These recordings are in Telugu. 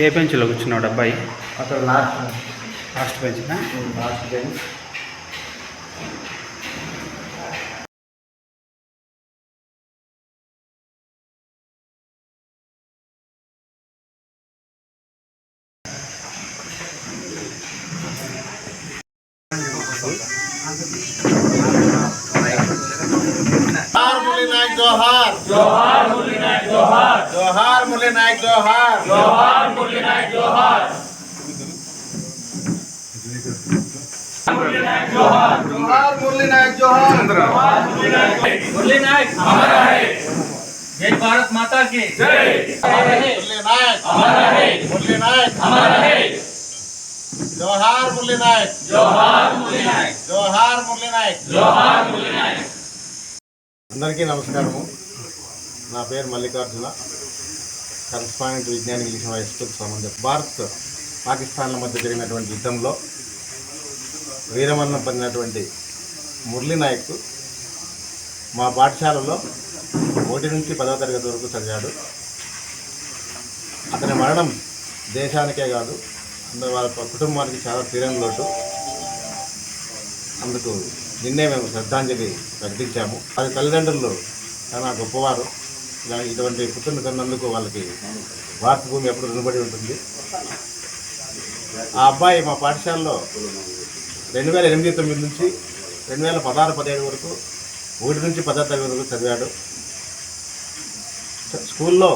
ఏ బెంచ్లో కూర్చున్నాడు అబ్బాయి అతను లాస్ట్ లాస్ట్ బెంచ్నా లాస్ట్ బెంచ్. नायक जोहार जोहार मुली नायक जोहार जोहार मुली नायक जोहार जोहार मुली नायक जोहार जोहार मुरली नायक जोहार मुरली नायक हमारा है जय भारत माता की जय मुरली नायक हमारा है मुरली नायक हमारा है जोहार मुरली नायक जोहार मुरली नायक जोहार मुरली नायक जोहार मुरली नायक అందరికీ నమస్కారము. నా పేరు Mallikarjuna. Correspondent Vignana English high school సంబంధం భారత్ పాకిస్తాన్ల మధ్య జరిగినటువంటి యుద్ధంలో వీరమరణం పొందినటువంటి మురళీ నాయక్ మా పాఠశాలలో ఒకటి నుంచి పదవ తరగతి వరకు చదివాడు. అతని మరణం దేశానికే కాదు అందరు వాళ్ళ కుటుంబానికి చాలా తీరం లోటు. అందుకు నిన్నే మేము శ్రద్ధాంజలి ప్రకటించాము అది తల్లిదండ్రులు చాలా గొప్పవారు. ఇలా ఇటువంటి పుత్రుని కన్నందుకు వాళ్ళకి భారత భూమి ఎప్పుడు రుణబడి ఉంటుంది. ఆ అబ్బాయి మా పాఠశాలలో రెండు వేల ఎనిమిది తొమ్మిది నుంచి రెండు వేల పదహారు పదిహేడు వరకు ఒకటి నుంచి పదో తరగతి వరకు చదివాడు. స్కూల్లో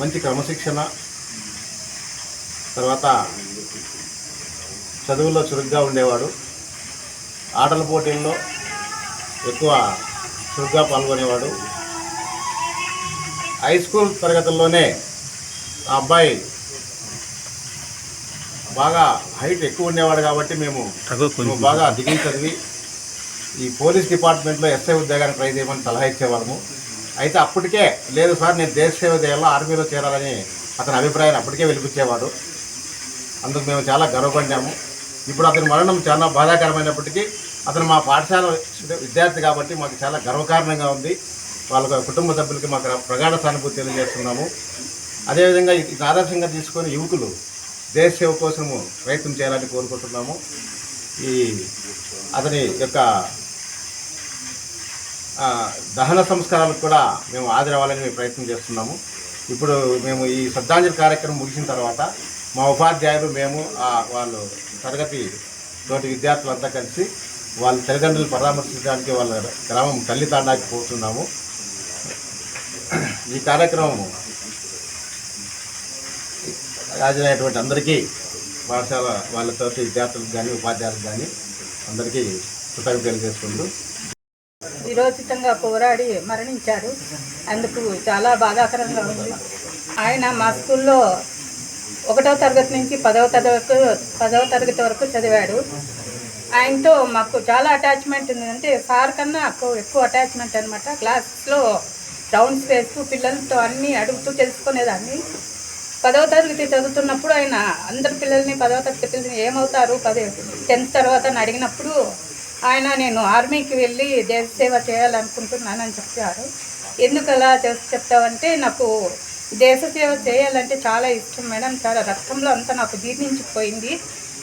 మంచి క్రమశిక్షణ తర్వాత చదువుల్లో చురుగ్గా ఉండేవాడు. ఆటల పోటీల్లో ఎక్కువ చురుగ్గా పాల్గొనేవాడు. హై స్కూల్ తరగతుల్లోనే ఆ అబ్బాయి బాగా హైట్ ఎక్కువ ఉండేవాడు కాబట్టి మేము బాగా డిగ్రీ చదివి ఈ పోలీస్ డిపార్ట్మెంట్లో ఎస్ఐ ఉద్యోగానికి ట్రై చేయమని సలహా ఇచ్చేవాళ్ళము. అయితే అప్పటికే లేదు సార్ నేను దేశ సేవ చేయాలా ఆర్మీలో చేరాలని అతని అభిప్రాయాన్ని అప్పటికే వెలిపించేవాడు. అందుకు మేము చాలా గర్వపడ్డాము ఇప్పుడు అతని మరణం చాలా బాధాకరమైనప్పటికీ అతను మా పాఠశాల విద్యార్థి కాబట్టి మాకు చాలా గర్వకారణంగా ఉంది. వాళ్ళ కుటుంబ సభ్యులకి మాకు ప్రగాఢ సానుభూతి తెలియజేస్తున్నాము. అదేవిధంగా ఇది ఆదర్శంగా తీసుకొని యువకులు దేశ సేవ కోసము ప్రయత్నం చేయాలని కోరుకుంటున్నాము. ఈ అతని యొక్క దహన సంస్కారాలకు కూడా మేము హాజరవ్వాలని మేము ప్రయత్నం చేస్తున్నాము. ఇప్పుడు మేము ఈ శ్రద్ధాంజలి కార్యక్రమం ముగిసిన తర్వాత మా ఉపాధ్యాయులు మేము వాళ్ళు తరగతి తోటి విద్యార్థులంతా కలిసి వాళ్ళ తల్లిదండ్రులు పరామర్శించడానికి వాళ్ళ గ్రామం తల్లితాండాకి పోతున్నాము. ఈ కార్యక్రమం హాజరైనటువంటి అందరికీ పాఠశాల వాళ్ళతో విద్యార్థులకు కానీ ఉపాధ్యాయులకు కానీ అందరికీ కృతజ్ఞతలు తెలియజేసుకుంటూ. విరోచితంగా పోరాడి మరణించారు. అందుకు చాలా బాధాకరంగా ఉంది. ఆయన మా స్కూల్లో ఒకటవ తరగతి నుంచి పదవ తరగతి పదవ తరగతి వరకు చదివాడు. ఆయనతో మాకు చాలా అటాచ్మెంట్ ఉంది. అంటే సార్ కన్నా ఎక్కువ అటాచ్మెంట్ అనమాట క్లాస్లో రౌండ్స్ వేస్తూ పిల్లలతో అన్నీ అడుగుతూ తెలుసుకునేదాన్ని. పదవ తరగతి చదువుతున్నప్పుడు ఆయన అందరి పిల్లల్ని పదవ తరగతి పిల్లల్ని ఏమవుతారు? పదే టెన్త్ తర్వాత అని అడిగినప్పుడు ఆయన నేను ఆర్మీకి వెళ్ళి దేశ సేవ చేయాలనుకుంటున్నానని చెప్పారు. ఎందుకు అలా చెప్తావంటే నాకు దేశ సేవ చేయాలంటే చాలా ఇష్టం మేడం. చాలా రక్తంలో అంతా నాకు జీర్ణించిపోయింది.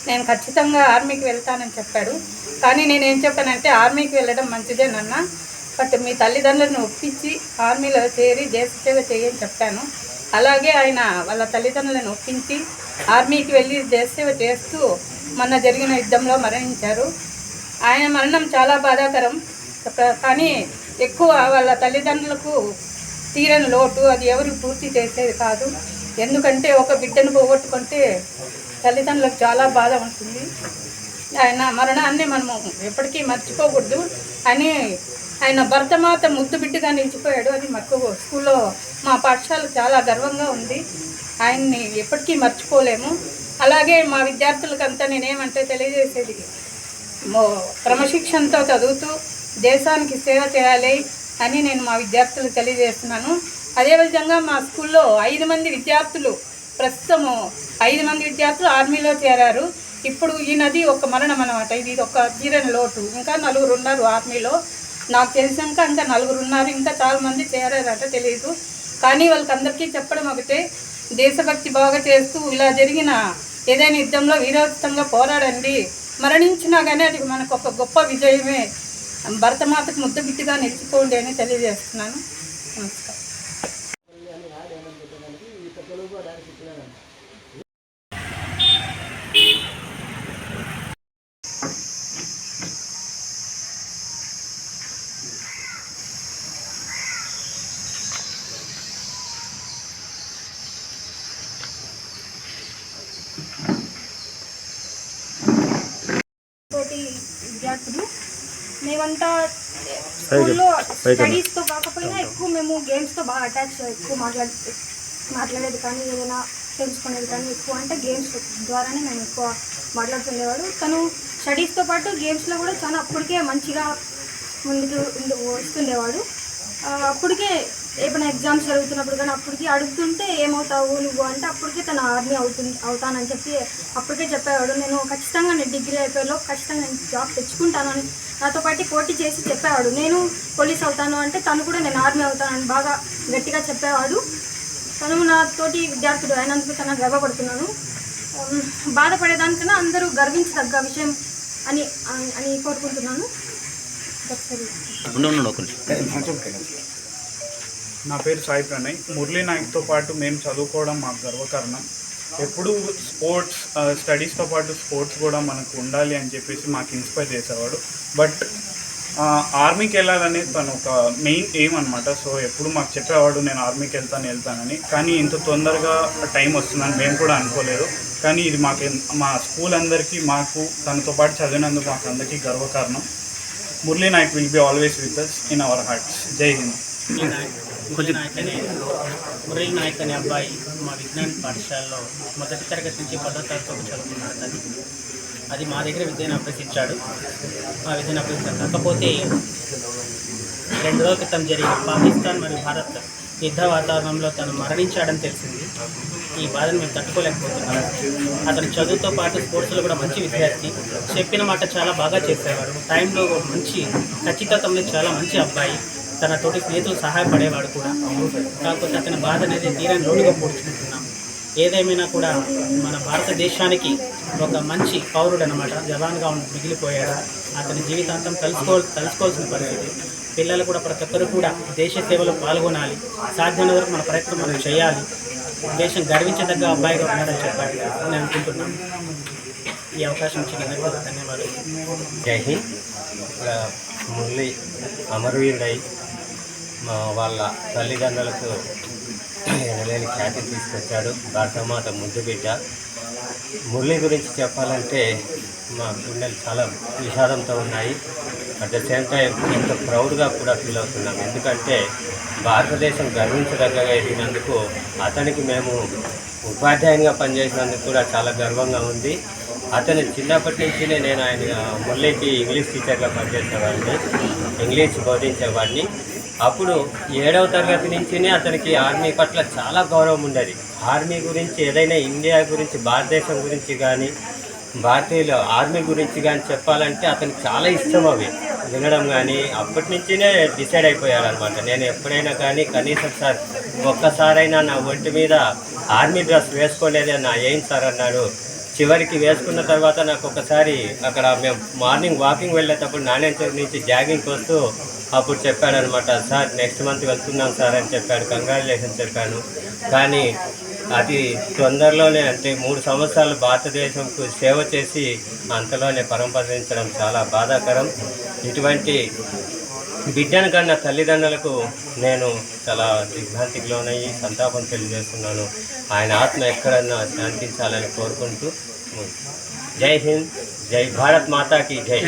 నేను ఖచ్చితంగా ఆర్మీకి వెళ్తానని చెప్పాడు. కానీ నేను ఏం చెప్పానంటే ఆర్మీకి వెళ్ళడం మంచిదేనన్నా బట్ మీ తల్లిదండ్రులను ఒప్పించి ఆర్మీలో చేరి దేశ సేవ చేయని చెప్పాను. అలాగే ఆయన వాళ్ళ తల్లిదండ్రులను ఒప్పించి ఆర్మీకి వెళ్ళి దేశ సేవ చేస్తూ మొన్న జరిగిన యుద్ధంలో మరణించారు. ఆయన మరణం చాలా బాధాకరం. కానీ ఎక్కువ వాళ్ళ తల్లిదండ్రులకు తీరని లోటు అది ఎవరు పూర్తి చేసేది కాదు. ఎందుకంటే ఒక బిడ్డను పోగొట్టుకుంటే తల్లిదండ్రులకు చాలా బాధ ఉంటుంది. ఆయన మరణాన్ని మనము ఎప్పటికీ మర్చిపోకూడదు. అని ఆయన భర్తమాత ముద్దు బిడ్డగా నిలిచిపోయాడు. అది మాకు స్కూల్లో మా పాఠశాల చాలా గర్వంగా ఉంది. ఆయన్ని ఎప్పటికీ మర్చిపోలేము. అలాగే మా విద్యార్థులకంతా నేనేమంటే తెలియజేసేది క్రమశిక్షణతో చదువుతూ దేశానికి సేవ చేయాలి అని నేను మా విద్యార్థులకు తెలియజేస్తున్నాను. అదేవిధంగా మా స్కూల్లో ఐదు మంది విద్యార్థులు ప్రస్తుతము ఐదు మంది విద్యార్థులు ఆర్మీలో చేరారు. ఇప్పుడు ఈ నది ఒక మరణం అనమాట ఇది ఒక తీరని లోటు. ఇంకా నలుగురు ఉన్నారు ఆర్మీలో. నాకు తెలిసినాక ఇంకా నలుగురు ఉన్నారు. ఇంకా చాలామంది చేరారట తెలియదు కానీ వాళ్ళకందరికీ చెప్పడం ఒకటే. దేశభక్తి బాగా చేస్తూ ఇలా జరిగిన ఏదైనా యుద్ధంలో వీరోచితంగా పోరాడండి. మరణించినా కానీ అది మనకు ఒక గొప్ప విజయమే. భరతమాతకు ముద్ద నిలిచిపోండి అని తెలియజేస్తున్నాను. నమస్కారం తోటి విద్యార్థులు మేమంతా స్కూల్లో స్టడీస్తో కాకపోయినా ఎక్కువ మేము గేమ్స్తో బాగా అటాచ్ ఎక్కువ మాట్లాడే మాట్లాడేది కానీ ఏదైనా తెలుసుకునేది కానీ ఎక్కువ అంటే గేమ్స్ ద్వారానే మేము ఎక్కువ మాట్లాడుతుండేవాడు తను స్టడీస్తో పాటు గేమ్స్లో కూడా చాలా అప్పటికే మంచిగా ముందుకు వస్తుండేవాడు. అప్పటికే ఏమైనా ఎగ్జామ్స్ జరుగుతున్నప్పుడు కానీ అప్పటికి అడుగుతుంటే ఏమవుతావు నువ్వు అంటే అప్పటికే తను ఆర్మీ అవుతుంది అవుతానని చెప్పి అప్పటికే చెప్పేవాడు. నేను ఖచ్చితంగా నేను డిగ్రీ అయిపోయేలో ఖచ్చితంగా నేను జాబ్ తెచ్చుకుంటానని నాతో పాటు పోటీ చేసి చెప్పేవాడు. నేను పోలీస్ అవుతాను అంటే తను కూడా నేను ఆర్మీ అవుతానని బాగా గట్టిగా చెప్పేవాడు. తను నా తోటి విద్యార్థుడు అయినందుకు తన గర్వపడుతున్నాను. బాధపడేదానికన్నా అందరూ గర్వించదగ్గ విషయం అని అని- అని కోరుకుంటున్నాను. నా పేరు సాయి ప్రణయ్. మురళీ నాయక్తో పాటు మేము చదువుకోవడం మాకు గర్వకారణం. ఎప్పుడు స్పోర్ట్స్ స్టడీస్తో పాటు స్పోర్ట్స్ కూడా మనకు ఉండాలి అని చెప్పేసి మాకు ఇన్స్పైర్ చేసేవాడు. బట్ ఆర్మీకి వెళ్ళాలనేది తను ఒక మెయిన్ ఎయిమ్ అనమాట సో ఎప్పుడు మాకు చెప్పేవాడు నేను ఆర్మీకి వెళ్తాను వెళ్తానని. కానీ ఇంత తొందరగా టైం వస్తుందని మేము కూడా అనుకోలేదు. కానీ ఇది మాకు మా స్కూల్ అందరికీ మాకు తనతో పాటు చదివినందుకు మాకు అందరికీ గర్వకారణం. Murali Nayak will be always with us in our hearts. జై హింద్. కొంచెం మురళి నాయక్ అనే అబ్బాయి మా విజ్ఞాన పాఠశాలలో మొదటి తరగతి నుంచి పదో తరగతి వరకు చదువుకున్నాడు అది అది మా దగ్గర విద్యను అభ్యసించాడు. మా విద్యను అభ్యసించాడు. కాకపోతే రెండు రోజుల క్రితం జరిగిన పాకిస్తాన్ మరియు భారత్ యుద్ధ వాతావరణంలో తను మరణించాడని తెలిసింది. ఈ బాధను మేము తట్టుకోలేకపోతున్నాం. అతను చదువుతో పాటు స్పోర్ట్స్లో కూడా మంచి విద్యార్థి. చెప్పిన మాట చాలా బాగా చేసేవాడు టైంలో మంచి ఖచ్చితత్వంలో చాలా మంచి అబ్బాయి. తన తోటి స్నేహితులు సహాయపడేవాడు కూడా. కాకపోతే అతని బాధ అనేది తీరని లోటుగా పోడ్చుకుంటున్నాం. ఏదేమైనా కూడా మన భారతదేశానికి ఒక మంచి పౌరుడు అనమాట జవాన్గా ఉండి మిగిలిపోయాడు? అతని జీవితాంతం కలుసుకో కలుసుకోవాల్సిన పరిస్థితి. పిల్లలు కూడా ప్రతి ఒక్కరు కూడా దేశ సేవలో పాల్గొనాలి. సాధ్యమైన వరకు మన ప్రయత్నం మనం చేయాలి. దేశం గర్వించదగ్గ అబ్బాయిగా ఉన్నాడని చెప్పాలి. నేను అనుకుంటున్నాను ఈ అవకాశం ఇచ్చినందుకు అందరికీ ధన్యవాదాలు. జై హింద్. ఇక్కడ మురళి అమరవీరుడై మా వాళ్ళ తల్లిదండ్రులకు ఎనలేని ఖ్యాతి తీసుకొచ్చాడు. భారతమాత ముద్దు బిడ్డ. మురళి గురించి చెప్పాలంటే మా గుండెలు చాలా విషాదంతో ఉన్నాయి. అట్ ద సేమ్ టైం ఎంత ప్రౌడ్గా కూడా ఫీల్ అవుతున్నాం. ఎందుకంటే భారతదేశం గర్వించదగ్గగా ఎదిగినందుకు అతనికి మేము ఉపాధ్యాయునిగా పనిచేసినందుకు కూడా చాలా గర్వంగా ఉంది. అతను చిన్నప్పటి నుంచినే నేను ఆయన మురళికి ఇంగ్లీష్ టీచర్గా పనిచేసేవాడిని ఇంగ్లీష్ బోధించేవాడిని. అప్పుడు ఏడవ తరగతి నుంచినే అతనికి ఆర్మీ పట్ల చాలా గౌరవం ఉండేది. ఆర్మీ గురించి ఏదైనా ఇండియా గురించి భారతదేశం గురించి కానీ భారతీయుల ఆర్మీ గురించి కానీ చెప్పాలంటే అతనికి చాలా ఇష్టం అవి. వినడం కానీ అప్పటి నుంచినే డిసైడ్ అయిపోయారనమాట నేను ఎప్పుడైనా కానీ కనీసం సార్ ఒక్కసారైనా నా ఒంటి మీద ఆర్మీ డ్రెస్ వేసుకోలేదే నా ఏం సార్ అన్నాడు? చివరికి వేసుకున్న తర్వాత నాకు ఒకసారి అక్కడ మేము మార్నింగ్ వాకింగ్ వెళ్ళేటప్పుడు నాణ్యంచూరు నుంచి జాగింగ్కి వస్తూ అప్పుడు చెప్పాడనమాట సార్ నెక్స్ట్ మంత్ వెళ్తున్నాం సార్ అని చెప్పాడు కంగ్రాచులేషన్ చెప్పాను. కానీ అది తొందరలోనే అంటే మూడు సంవత్సరాలు భారతదేశంకు సేవ చేసి అంతలోనే పరంపరించడం చాలా బాధాకరం. ఇటువంటి బిడ్డను కన్న తల్లిదండ్రులకు నేను చాలా దిగ్భ్రాంతికి లోనయ్యి సంతాపం తెలియజేస్తున్నాను. ఆయన ఆత్మ ఎక్కడన్నా శాంతించాలని కోరుకుంటూ జై హింద్ జై భారత్ మాతాకి జై.